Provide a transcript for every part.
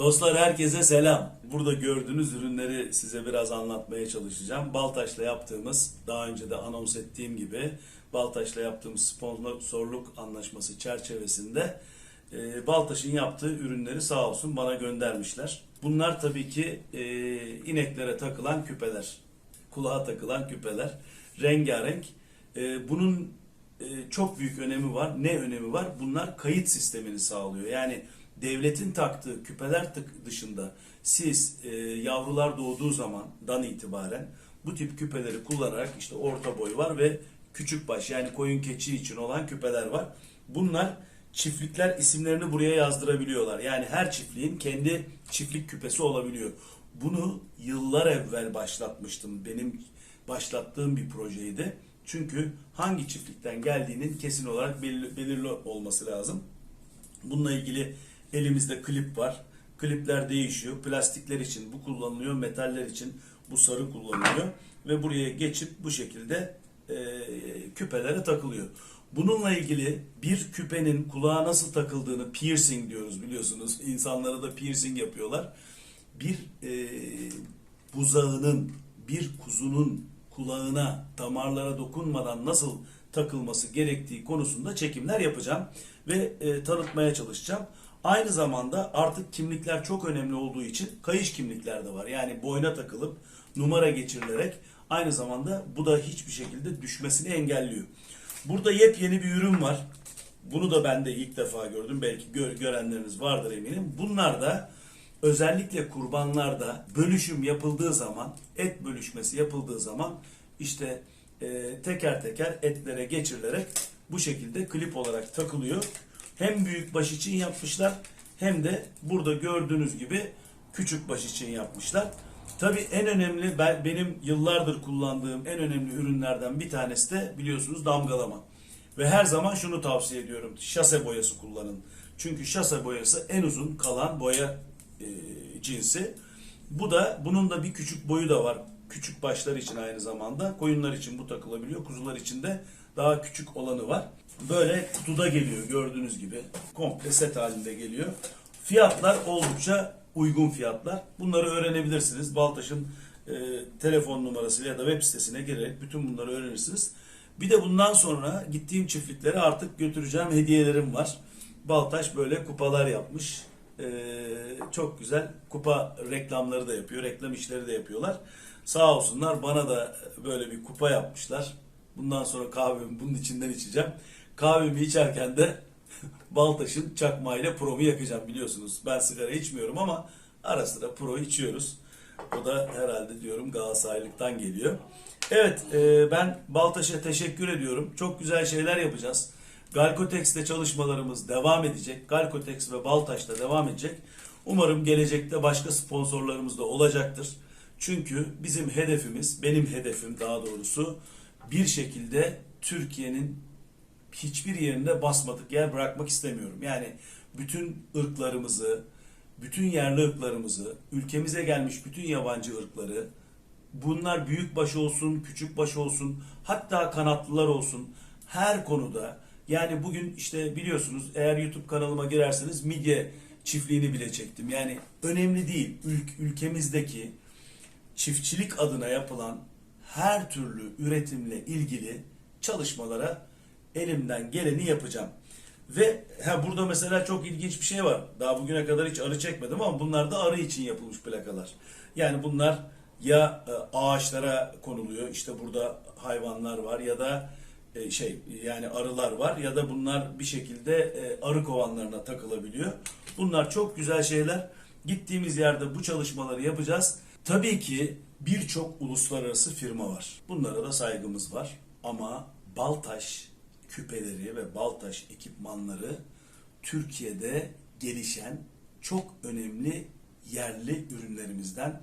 Dostlar herkese selam. Burada gördüğünüz ürünleri size biraz anlatmaya çalışacağım. Baltaş'la yaptığımız, daha önce de anons ettiğim gibi Baltaş'la yaptığımız sponsorluk anlaşması çerçevesinde e, Baltaş'ın yaptığı ürünleri sağ olsun bana göndermişler. Bunlar tabii ki e, ineklere takılan küpeler, kulağa takılan küpeler, rengarenk. E, bunun e, çok büyük önemi var. Ne önemi var? Bunlar kayıt sistemini sağlıyor. Yani devletin taktığı küpeler dışında siz e, yavrular doğduğu zamandan itibaren bu tip küpeleri kullanarak işte orta boy var ve küçük baş yani koyun keçi için olan küpeler var. Bunlar çiftlikler isimlerini buraya yazdırabiliyorlar. Yani her çiftliğin kendi çiftlik küpesi olabiliyor. Bunu yıllar evvel başlatmıştım. Benim başlattığım bir projeydi. Çünkü hangi çiftlikten geldiğinin kesin olarak belirli, belirli olması lazım. Bununla ilgili elimizde klip var. Klipler değişiyor. Plastikler için bu kullanılıyor, metaller için bu sarı kullanılıyor ve buraya geçip bu şekilde e, küpelere takılıyor. Bununla ilgili bir küpenin kulağa nasıl takıldığını piercing diyoruz biliyorsunuz. İnsanlara da piercing yapıyorlar. Bir e, buzağının, bir kuzunun kulağına, damarlara dokunmadan nasıl takılması gerektiği konusunda çekimler yapacağım ve e, tanıtmaya çalışacağım. Aynı zamanda artık kimlikler çok önemli olduğu için kayış kimlikler de var. Yani boyna takılıp numara geçirilerek aynı zamanda bu da hiçbir şekilde düşmesini engelliyor. Burada yepyeni bir ürün var. Bunu da ben de ilk defa gördüm. Belki gö- görenleriniz vardır eminim. Bunlar da özellikle kurbanlarda bölüşüm yapıldığı zaman, et bölüşmesi yapıldığı zaman işte e, teker teker etlere geçirilerek bu şekilde klip olarak takılıyor. Hem büyük baş için yapmışlar hem de burada gördüğünüz gibi küçük baş için yapmışlar. Tabii en önemli ben, benim yıllardır kullandığım en önemli ürünlerden bir tanesi de biliyorsunuz damgalama. Ve her zaman şunu tavsiye ediyorum. Şase boyası kullanın. Çünkü şase boyası en uzun kalan boya e, cinsi. Bu da bunun da bir küçük boyu da var. Küçük başlar için aynı zamanda. Koyunlar için bu takılabiliyor. Kuzular için de daha küçük olanı var. Böyle kutuda geliyor gördüğünüz gibi. Komple set halinde geliyor. Fiyatlar oldukça uygun fiyatlar. Bunları öğrenebilirsiniz. Baltaş'ın e, telefon numarasıyla ya da web sitesine girerek bütün bunları öğrenirsiniz. Bir de bundan sonra gittiğim çiftliklere artık götüreceğim hediyelerim var. Baltaş böyle kupalar yapmış. Ee, çok güzel kupa reklamları da yapıyor. Reklam işleri de yapıyorlar. Sağ olsunlar bana da böyle bir kupa yapmışlar. Bundan sonra kahvemi bunun içinden içeceğim. Kahvemi içerken de Baltaş'ın çakmağıyla promu yakacağım biliyorsunuz. Ben sigara içmiyorum ama ara sıra pro içiyoruz. O da herhalde diyorum Galatasaraylıktan geliyor. Evet e, ben Baltaş'a teşekkür ediyorum. Çok güzel şeyler yapacağız. Galkotex'te çalışmalarımız devam edecek. Galkotex ve Baltaş'ta devam edecek. Umarım gelecekte başka sponsorlarımız da olacaktır. Çünkü bizim hedefimiz, benim hedefim daha doğrusu bir şekilde Türkiye'nin hiçbir yerinde basmadık yer bırakmak istemiyorum. Yani bütün ırklarımızı, bütün yerli ırklarımızı, ülkemize gelmiş bütün yabancı ırkları, bunlar büyük baş olsun, küçük baş olsun, hatta kanatlılar olsun, her konuda yani bugün işte biliyorsunuz eğer YouTube kanalıma girerseniz midye çiftliğini bile çektim. Yani önemli değil ülk, ülkemizdeki çiftçilik adına yapılan her türlü üretimle ilgili çalışmalara elimden geleni yapacağım. Ve ha burada mesela çok ilginç bir şey var. Daha bugüne kadar hiç arı çekmedim ama bunlar da arı için yapılmış plakalar. Yani bunlar ya e, ağaçlara konuluyor. İşte burada hayvanlar var ya da e, şey yani arılar var ya da bunlar bir şekilde e, arı kovanlarına takılabiliyor. Bunlar çok güzel şeyler. Gittiğimiz yerde bu çalışmaları yapacağız. Tabii ki birçok uluslararası firma var. Bunlara da saygımız var. Ama Baltaş küpeleri ve Baltaş ekipmanları Türkiye'de gelişen çok önemli yerli ürünlerimizden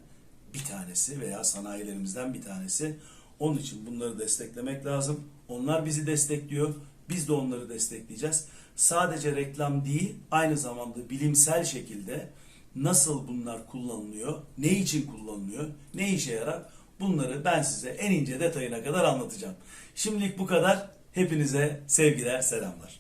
bir tanesi veya sanayilerimizden bir tanesi. Onun için bunları desteklemek lazım. Onlar bizi destekliyor. Biz de onları destekleyeceğiz. Sadece reklam değil, aynı zamanda bilimsel şekilde nasıl bunlar kullanılıyor, ne için kullanılıyor, ne işe yarar bunları ben size en ince detayına kadar anlatacağım. Şimdilik bu kadar. Hepinize sevgiler, selamlar.